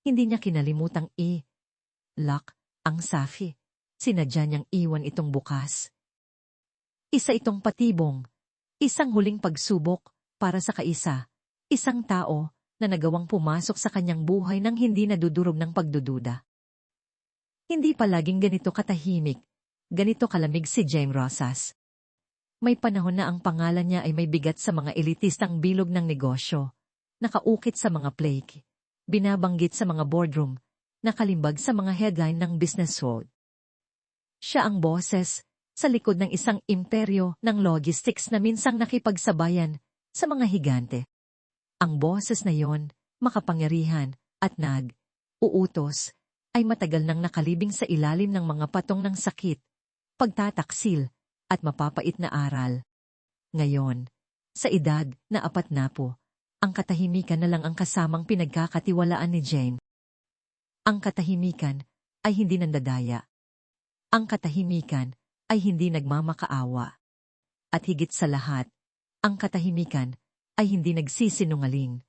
Hindi niya kinalimutang i. Lock ang safi. Sinadya niyang iwan itong bukas. Isa itong patibong. Isang huling pagsubok para sa kaisa. Isang tao na nagawang pumasok sa kanyang buhay nang hindi nadudurog ng pagdududa. Hindi palaging ganito katahimik, ganito kalamig si James Rosas. May panahon na ang pangalan niya ay may bigat sa mga elitistang bilog ng negosyo, nakaukit sa mga plague, binabanggit sa mga boardroom, nakalimbag sa mga headline ng business world. Siya ang boses sa likod ng isang imperyo ng logistics na minsang nakipagsabayan sa mga higante. Ang boses na yon, makapangyarihan, at nag, uutos, ay matagal nang nakalibing sa ilalim ng mga patong ng sakit, pagtataksil, at mapapait na aral. Ngayon, sa edad na apat na po, ang katahimikan na lang ang kasamang pinagkakatiwalaan ni Jane. Ang katahimikan ay hindi nandadaya. Ang katahimikan ay hindi nagmamakaawa. At higit sa lahat, ang katahimikan ay hindi nagsisinungaling.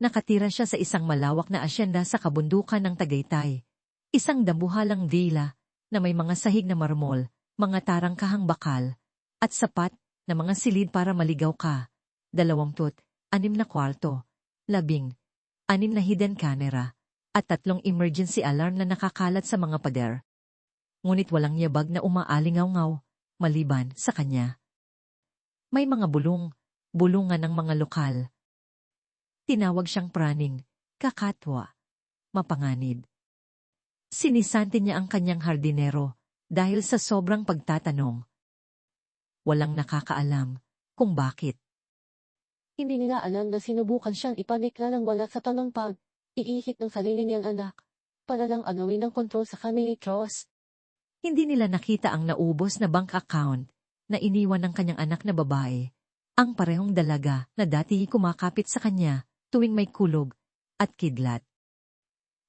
Nakatira siya sa isang malawak na asyenda sa kabundukan ng Tagaytay. Isang dambuhalang villa na may mga sahig na marmol, mga tarangkahang bakal, at sapat na mga silid para maligaw ka. Dalawamput, anim na kwarto, labing, anim na hidden camera, at tatlong emergency alarm na nakakalat sa mga pader ngunit walang yabag na umaalingaw-ngaw, maliban sa kanya. May mga bulong, bulungan ng mga lokal. Tinawag siyang praning, kakatwa, mapanganib. Sinisanti niya ang kanyang hardinero dahil sa sobrang pagtatanong. Walang nakakaalam kung bakit. Hindi nila alam na sinubukan siyang ipanikla ng wala sa tanong pag iihit ng sarili niyang anak para lang agawin ang kontrol sa family trust. Hindi nila nakita ang naubos na bank account na iniwan ng kanyang anak na babae, ang parehong dalaga na dati kumakapit sa kanya tuwing may kulog at kidlat.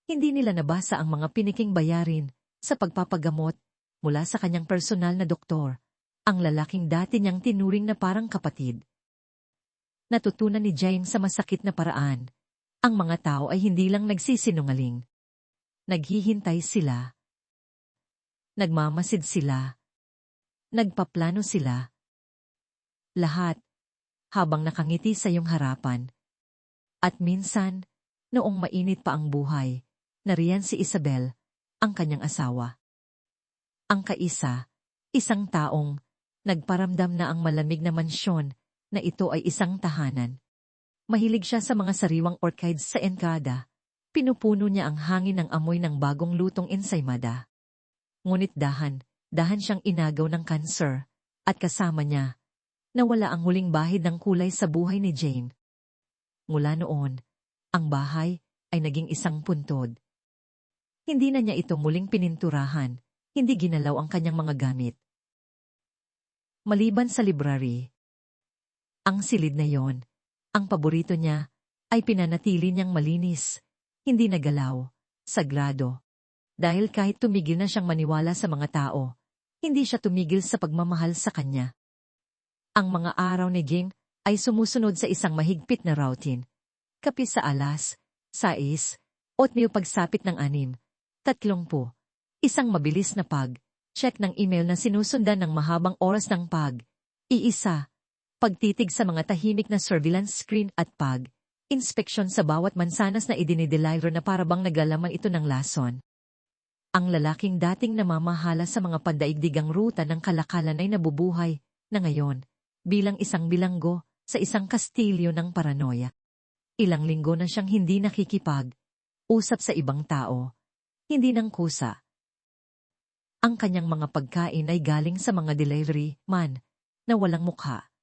Hindi nila nabasa ang mga piniking bayarin sa pagpapagamot mula sa kanyang personal na doktor, ang lalaking dati niyang tinuring na parang kapatid. Natutunan ni Jane sa masakit na paraan. Ang mga tao ay hindi lang nagsisinungaling. Naghihintay sila Nagmamasid sila. Nagpaplano sila. Lahat, habang nakangiti sa iyong harapan. At minsan, noong mainit pa ang buhay, nariyan si Isabel, ang kanyang asawa. Ang kaisa, isang taong, nagparamdam na ang malamig na mansyon na ito ay isang tahanan. Mahilig siya sa mga sariwang orchids sa enkada. Pinupuno niya ang hangin ng amoy ng bagong lutong ensaymada. Ngunit dahan, dahan siyang inagaw ng cancer, at kasama niya, nawala ang huling bahid ng kulay sa buhay ni Jane. Mula noon, ang bahay ay naging isang puntod. Hindi na niya ito muling pininturahan, hindi ginalaw ang kanyang mga gamit. Maliban sa library, ang silid na yon, ang paborito niya, ay pinanatili niyang malinis, hindi nagalaw, sagrado, dahil kahit tumigil na siyang maniwala sa mga tao, hindi siya tumigil sa pagmamahal sa kanya. Ang mga araw ni Jing ay sumusunod sa isang mahigpit na routine. Kapi sa alas, sais, otniyo pagsapit ng anim, tatlong po, isang mabilis na pag, check ng email na sinusundan ng mahabang oras ng pag, iisa, pagtitig sa mga tahimik na surveillance screen at pag, inspeksyon sa bawat mansanas na idinideliver na parabang naglalaman ito ng lason. Ang lalaking dating namamahala sa mga pandaigdigang ruta ng kalakalan ay nabubuhay na ngayon bilang isang bilanggo sa isang kastilyo ng paranoia. Ilang linggo na siyang hindi nakikipag, usap sa ibang tao, hindi ng kusa. Ang kanyang mga pagkain ay galing sa mga delivery man na walang mukha.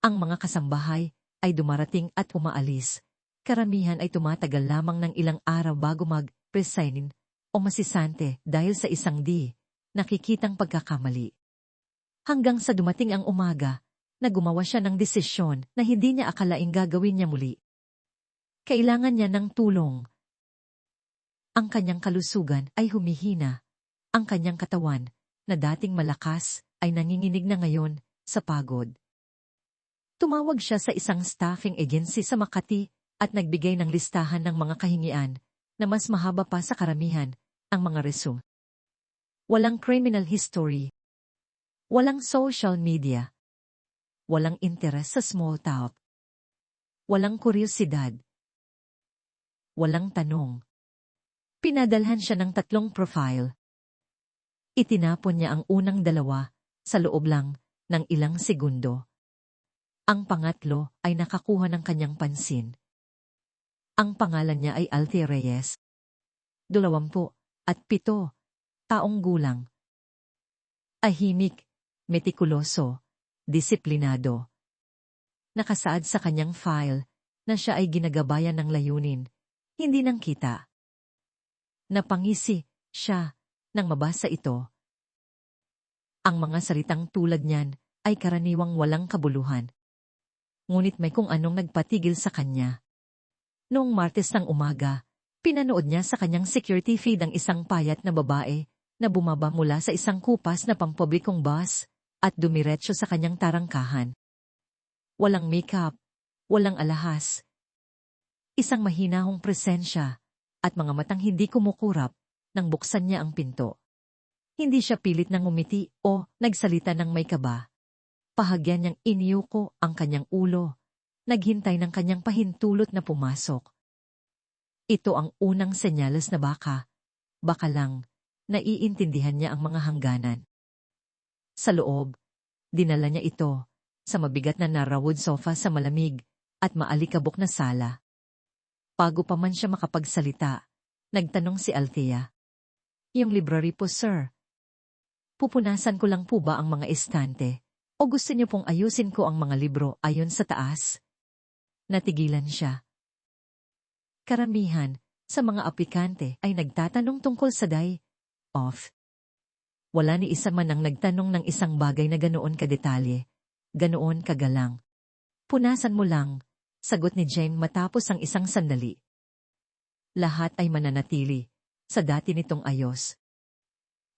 Ang mga kasambahay ay dumarating at umaalis. Karamihan ay tumatagal lamang ng ilang araw bago mag-resign o masisante dahil sa isang di, nakikitang pagkakamali. Hanggang sa dumating ang umaga, na gumawa siya ng desisyon na hindi niya akalaing gagawin niya muli. Kailangan niya ng tulong. Ang kanyang kalusugan ay humihina. Ang kanyang katawan, na dating malakas, ay nanginginig na ngayon sa pagod. Tumawag siya sa isang staffing agency sa Makati at nagbigay ng listahan ng mga kahingian na mas mahaba pa sa karamihan ang mga resume. Walang criminal history. Walang social media. Walang interes sa small talk. Walang kuryosidad. Walang tanong. Pinadalhan siya ng tatlong profile. Itinapon niya ang unang dalawa sa loob lang ng ilang segundo. Ang pangatlo ay nakakuha ng kanyang pansin. Ang pangalan niya ay Alti Reyes. Dalawampu at pito, taong gulang. Ahimik, metikuloso, disiplinado. Nakasaad sa kanyang file na siya ay ginagabayan ng layunin, hindi ng kita. Napangisi siya nang mabasa ito. Ang mga salitang tulad niyan ay karaniwang walang kabuluhan. Ngunit may kung anong nagpatigil sa kanya. Noong Martes ng umaga, pinanood niya sa kanyang security feed ang isang payat na babae na bumaba mula sa isang kupas na pampublikong bus at dumiretso sa kanyang tarangkahan. Walang makeup, walang alahas. Isang mahinahong presensya at mga matang hindi kumukurap nang buksan niya ang pinto. Hindi siya pilit nang umiti o nagsalita ng may kaba. Pahagyan niyang iniyuko ang kanyang ulo. Naghintay ng kanyang pahintulot na pumasok. Ito ang unang senyales na baka, baka lang, naiintindihan niya ang mga hangganan. Sa loob, dinala niya ito sa mabigat na narawod sofa sa malamig at maalikabok na sala. Bago pa man siya makapagsalita, nagtanong si Althea. Yung library po, sir. Pupunasan ko lang po ba ang mga estante? O gusto niyo pong ayusin ko ang mga libro ayon sa taas? Natigilan siya. Karamihan sa mga aplikante ay nagtatanong tungkol sa day off. Wala ni isa man ang nagtanong ng isang bagay na ganoon kadetalye, ganoon kagalang. Punasan mo lang, sagot ni Jane matapos ang isang sandali. Lahat ay mananatili sa dati nitong ayos.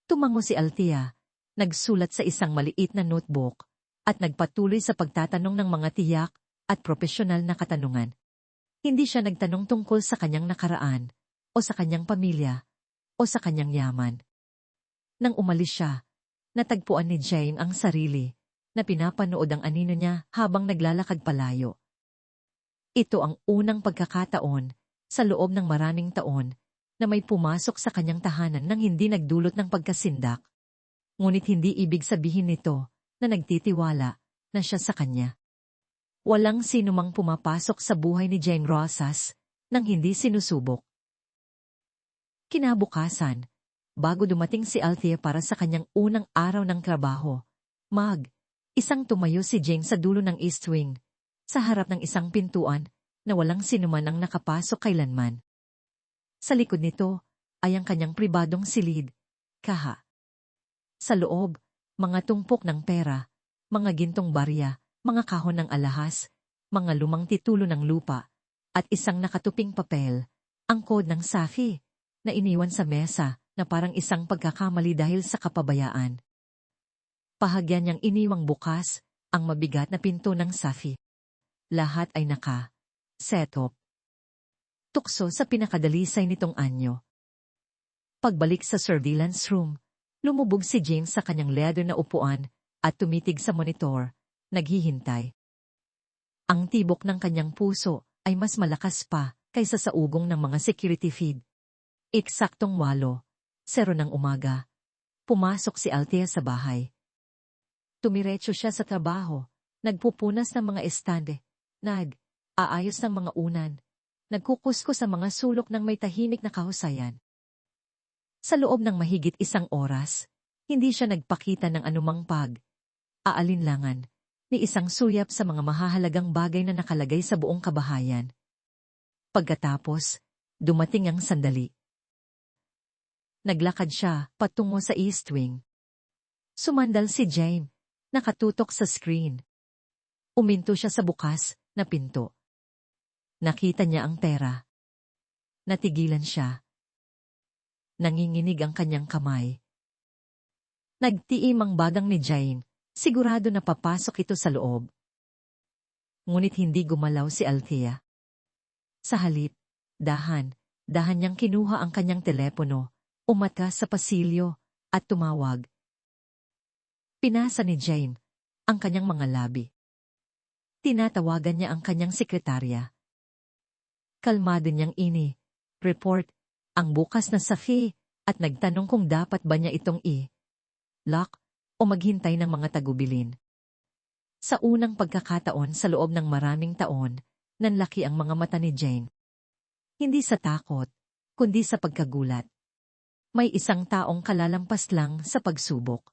Tumango si Althea, nagsulat sa isang maliit na notebook, at nagpatuloy sa pagtatanong ng mga tiyak at profesional na katanungan. Hindi siya nagtanong tungkol sa kanyang nakaraan, o sa kanyang pamilya, o sa kanyang yaman. Nang umalis siya, natagpuan ni Jane ang sarili na pinapanood ang anino niya habang naglalakad palayo. Ito ang unang pagkakataon sa loob ng maraming taon na may pumasok sa kanyang tahanan nang hindi nagdulot ng pagkasindak. Ngunit hindi ibig sabihin nito na nagtitiwala na siya sa kanya. Walang sinumang pumapasok sa buhay ni Jane Rosas nang hindi sinusubok. Kinabukasan, bago dumating si Althea para sa kanyang unang araw ng trabaho, mag, isang tumayo si Jane sa dulo ng East Wing, sa harap ng isang pintuan na walang sinuman ang nakapasok kailanman. Sa likod nito ay ang kanyang pribadong silid, kaha. Sa loob, mga tumpok ng pera, mga gintong barya, mga kahon ng alahas, mga lumang titulo ng lupa, at isang nakatuping papel, ang kod ng Safi, na iniwan sa mesa na parang isang pagkakamali dahil sa kapabayaan. Pahagyan niyang iniwang bukas ang mabigat na pinto ng Safi. Lahat ay naka, set up tukso sa pinakadalisay nitong anyo. Pagbalik sa surveillance room, lumubog si James sa kanyang leather na upuan at tumitig sa monitor, naghihintay. Ang tibok ng kanyang puso ay mas malakas pa kaysa sa ugong ng mga security feed. Eksaktong walo, sero ng umaga. Pumasok si Althea sa bahay. Tumiretso siya sa trabaho, nagpupunas ng mga estande, nag-aayos ng mga unan, nagkukusko sa mga sulok ng may tahimik na kahusayan. Sa loob ng mahigit isang oras, hindi siya nagpakita ng anumang pag, aalinlangan, ni isang suyap sa mga mahahalagang bagay na nakalagay sa buong kabahayan. Pagkatapos, dumating ang sandali. Naglakad siya patungo sa East Wing. Sumandal si Jane, nakatutok sa screen. Uminto siya sa bukas na pinto. Nakita niya ang pera. Natigilan siya. Nanginginig ang kanyang kamay. Nagtiim ang bagang ni Jane, sigurado na papasok ito sa loob. Ngunit hindi gumalaw si Althea. Sa halip, dahan, dahan niyang kinuha ang kanyang telepono, umatras sa pasilyo, at tumawag. Pinasa ni Jane ang kanyang mga labi. Tinatawagan niya ang kanyang sekretarya. Kalmado niyang ini, report, ang bukas na safi, at nagtanong kung dapat ba niya itong i-lock o maghintay ng mga tagubilin. Sa unang pagkakataon sa loob ng maraming taon, nanlaki ang mga mata ni Jane. Hindi sa takot, kundi sa pagkagulat. May isang taong kalalampas lang sa pagsubok.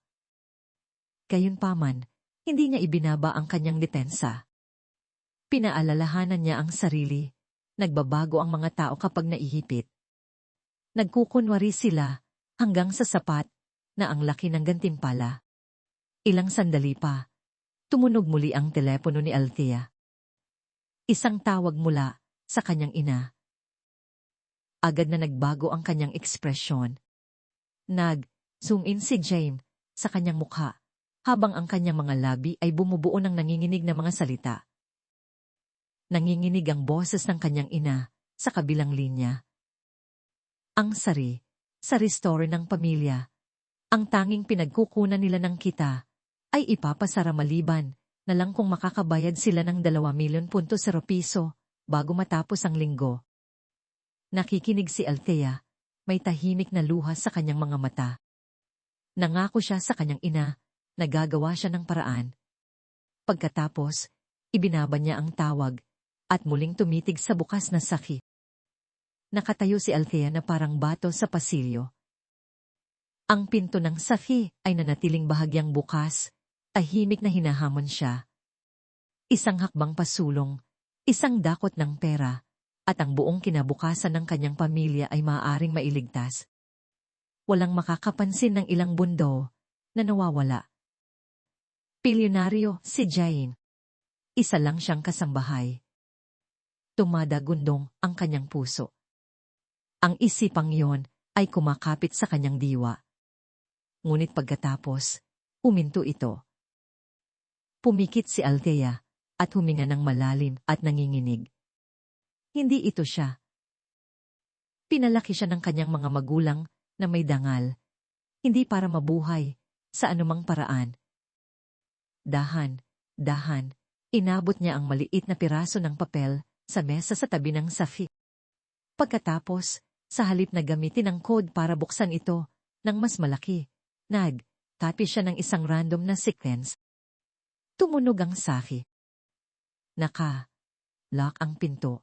Gayunpaman, hindi niya ibinaba ang kanyang depensa. Pinaalalahanan niya ang sarili, nagbabago ang mga tao kapag naihipit. Nagkukunwari sila hanggang sa sapat na ang laki ng gantimpala. Ilang sandali pa, tumunog muli ang telepono ni Althea. Isang tawag mula sa kanyang ina. Agad na nagbago ang kanyang ekspresyon. Nag-zoom in si Jane sa kanyang mukha habang ang kanyang mga labi ay bumubuo ng nanginginig na mga salita. Nanginginig ang boses ng kanyang ina sa kabilang linya. Ang sari, sa restore ng pamilya, ang tanging pinagkukunan nila ng kita ay ipapasara maliban na lang kung makakabayad sila ng 2 milyon punto sa piso bago matapos ang linggo. Nakikinig si Althea, may tahimik na luha sa kanyang mga mata. Nangako siya sa kanyang ina, nagagawa siya ng paraan. Pagkatapos, ibinaba niya ang tawag at muling tumitig sa bukas na sakit. Nakatayo si Althea na parang bato sa pasilyo. Ang pinto ng Safi ay nanatiling bahagyang bukas, tahimik na hinahamon siya. Isang hakbang pasulong, isang dakot ng pera, at ang buong kinabukasan ng kanyang pamilya ay maaaring mailigtas. Walang makakapansin ng ilang bundo na nawawala. Pilyonaryo si Jain. Isa lang siyang kasambahay. Tumadagundong ang kanyang puso. Ang isipang yon ay kumakapit sa kanyang diwa. Ngunit pagkatapos, uminto ito. Pumikit si Althea at huminga ng malalim at nanginginig. Hindi ito siya. Pinalaki siya ng kanyang mga magulang na may dangal, hindi para mabuhay sa anumang paraan. Dahan, dahan, inabot niya ang maliit na piraso ng papel sa mesa sa tabi ng safi. Pagkatapos, sa halip na gamitin ang code para buksan ito ng mas malaki, nag-copy siya ng isang random na sequence. Tumunog ang sahi. Naka-lock ang pinto.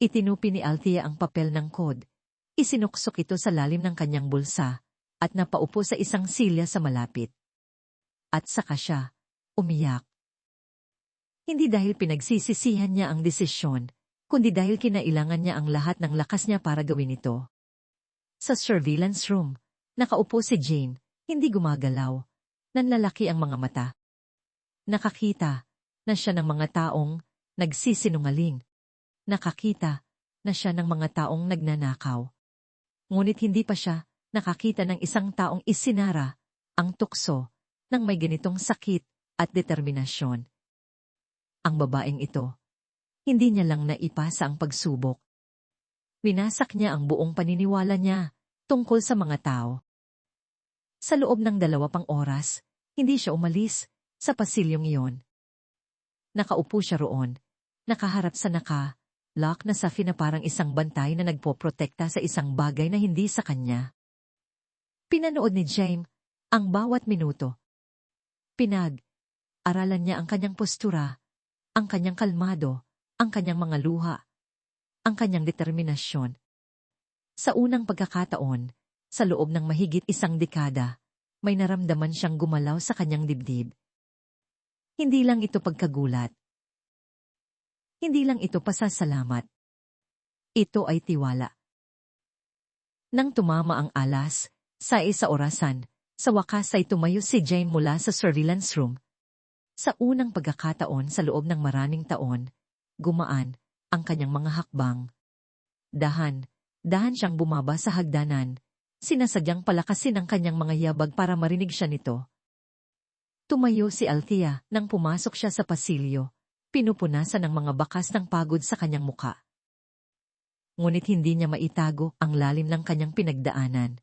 Itinupi ni Althea ang papel ng code. Isinuksok ito sa lalim ng kanyang bulsa at napaupo sa isang silya sa malapit. At saka siya, umiyak. Hindi dahil pinagsisisihan niya ang desisyon, kundi dahil kinailangan niya ang lahat ng lakas niya para gawin ito. Sa surveillance room, nakaupo si Jane, hindi gumagalaw. Nanlalaki ang mga mata. Nakakita na siya ng mga taong nagsisinungaling. Nakakita na siya ng mga taong nagnanakaw. Ngunit hindi pa siya nakakita ng isang taong isinara ang tukso ng may ganitong sakit at determinasyon. Ang babaeng ito hindi niya lang naipasa ang pagsubok. Winasak niya ang buong paniniwala niya tungkol sa mga tao. Sa loob ng dalawa pang oras, hindi siya umalis sa pasilyong iyon. Nakaupo siya roon, nakaharap sa naka, lock na safi na parang isang bantay na nagpoprotekta sa isang bagay na hindi sa kanya. Pinanood ni James ang bawat minuto. Pinag, aralan niya ang kanyang postura, ang kanyang kalmado, ang kanyang mga luha, ang kanyang determinasyon. Sa unang pagkakataon, sa loob ng mahigit isang dekada, may naramdaman siyang gumalaw sa kanyang dibdib. Hindi lang ito pagkagulat. Hindi lang ito pasasalamat. Ito ay tiwala. Nang tumama ang alas, sa isa orasan, sa wakas ay tumayo si Jane mula sa surveillance room. Sa unang pagkakataon sa loob ng maraming taon, gumaan, ang kanyang mga hakbang. Dahan, dahan siyang bumaba sa hagdanan, sinasadyang palakasin ang kanyang mga yabag para marinig siya nito. Tumayo si Althea nang pumasok siya sa pasilyo, pinupunasan ng mga bakas ng pagod sa kanyang muka. ngunit hindi niya maitago ang lalim ng kanyang pinagdaanan.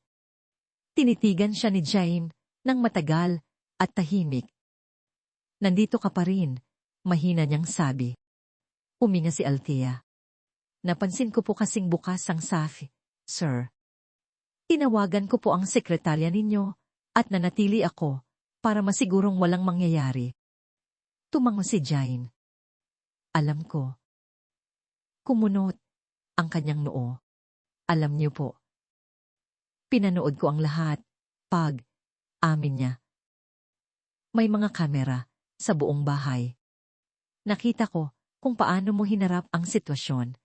Tinitigan siya ni Jaime ng matagal at tahimik. Nandito ka pa rin, mahina niyang sabi. Uminga si Althea. Napansin ko po kasing bukas ang safi, sir. Tinawagan ko po ang sekretarya ninyo at nanatili ako para masigurong walang mangyayari. Tumango si Jain. Alam ko. Kumunot ang kanyang noo. Alam niyo po. Pinanood ko ang lahat. Pag, amin niya. May mga kamera sa buong bahay. Nakita ko kung paano mo hinarap ang sitwasyon.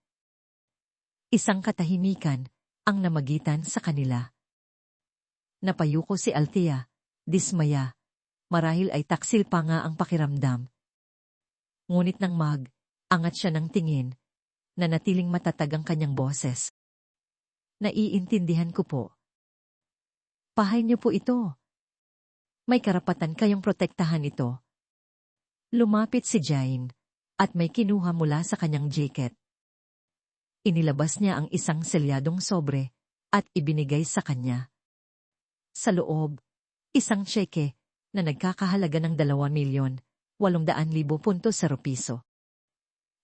Isang katahimikan ang namagitan sa kanila. Napayuko si Althea, dismaya, marahil ay taksil pa nga ang pakiramdam. Ngunit nang mag, angat siya ng tingin, na natiling matatag ang kanyang boses. Naiintindihan ko po. Pahay niyo po ito. May karapatan kayong protektahan ito. Lumapit si Jain, at may kinuha mula sa kanyang jacket. Inilabas niya ang isang selyadong sobre, at ibinigay sa kanya. Sa loob, isang cheque na nagkakahalaga ng 2 milyon, 800,000 puntos sa rupiso.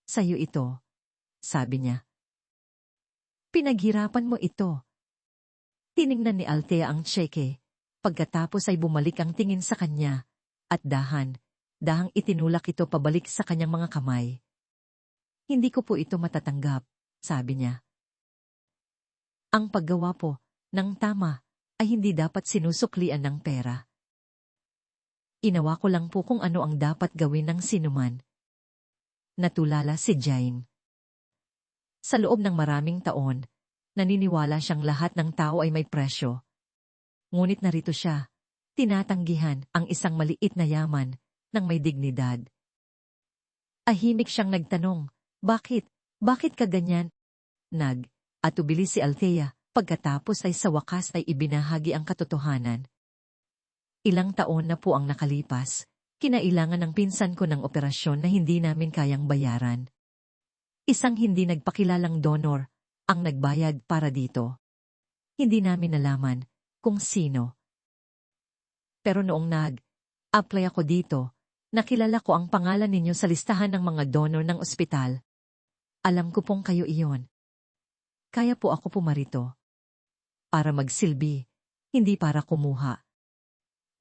Sa'yo ito, sabi niya. Pinaghirapan mo ito. Tiningnan ni Altea ang cheque, pagkatapos ay bumalik ang tingin sa kanya, at dahan, dahang itinulak ito pabalik sa kanyang mga kamay. Hindi ko po ito matatanggap, sabi niya. Ang paggawa po, ng tama, ay hindi dapat sinusuklian ng pera. Inawa ko lang po kung ano ang dapat gawin ng sinuman. Natulala si Jain. Sa loob ng maraming taon, naniniwala siyang lahat ng tao ay may presyo. Ngunit narito siya, tinatanggihan ang isang maliit na yaman ng may dignidad. Ahimik siyang nagtanong, bakit, bakit ka ganyan? Nag, at ubili si Althea, pagkatapos ay sa wakas ay ibinahagi ang katotohanan. Ilang taon na po ang nakalipas, kinailangan ng pinsan ko ng operasyon na hindi namin kayang bayaran. Isang hindi nagpakilalang donor ang nagbayad para dito. Hindi namin nalaman kung sino. Pero noong nag-apply ako dito, nakilala ko ang pangalan ninyo sa listahan ng mga donor ng ospital. Alam ko pong kayo iyon. Kaya po ako pumarito. Para magsilbi, hindi para kumuha.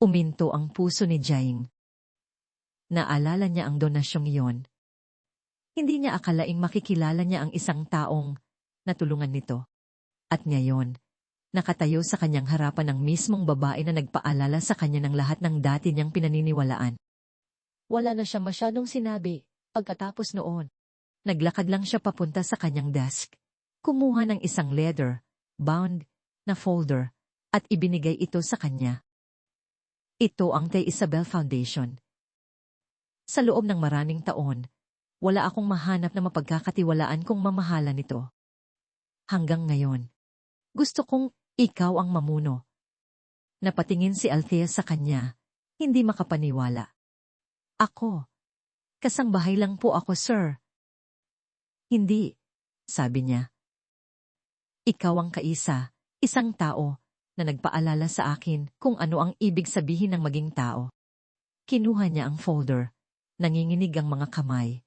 Uminto ang puso ni Jaing. Naalala niya ang donasyong iyon. Hindi niya akalaing makikilala niya ang isang taong natulungan nito. At ngayon, nakatayo sa kanyang harapan ang mismong babae na nagpaalala sa kanya ng lahat ng dati niyang pinaniniwalaan. Wala na siya masyadong sinabi pagkatapos noon. Naglakad lang siya papunta sa kanyang desk. Kumuha ng isang leather, bound, na folder, at ibinigay ito sa kanya. Ito ang Tay Isabel Foundation. Sa loob ng maraming taon, wala akong mahanap na mapagkakatiwalaan kong mamahala nito. Hanggang ngayon, gusto kong ikaw ang mamuno. Napatingin si Althea sa kanya, hindi makapaniwala. Ako. Kasangbahay lang po ako, sir. Hindi, sabi niya. Ikaw ang kaisa, isang tao, na nagpaalala sa akin kung ano ang ibig sabihin ng maging tao. Kinuha niya ang folder. Nanginginig ang mga kamay.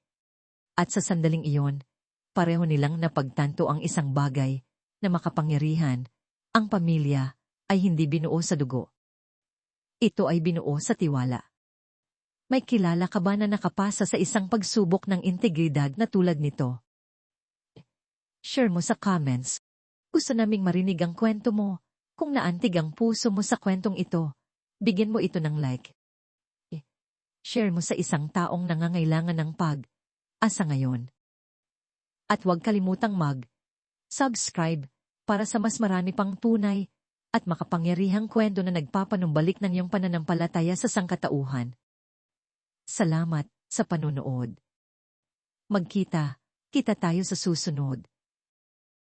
At sa sandaling iyon, pareho nilang napagtanto ang isang bagay na makapangyarihan, ang pamilya ay hindi binuo sa dugo. Ito ay binuo sa tiwala. May kilala ka ba na nakapasa sa isang pagsubok ng integridad na tulad nito? Share mo sa comments. Gusto naming marinig ang kwento mo kung naantig ang puso mo sa kwentong ito, bigyan mo ito ng like. Share mo sa isang taong nangangailangan ng pag, asa ngayon. At huwag kalimutang mag, subscribe, para sa mas marami pang tunay, at makapangyarihang kwento na nagpapanumbalik ng iyong pananampalataya sa sangkatauhan. Salamat sa panunood. Magkita, kita tayo sa susunod.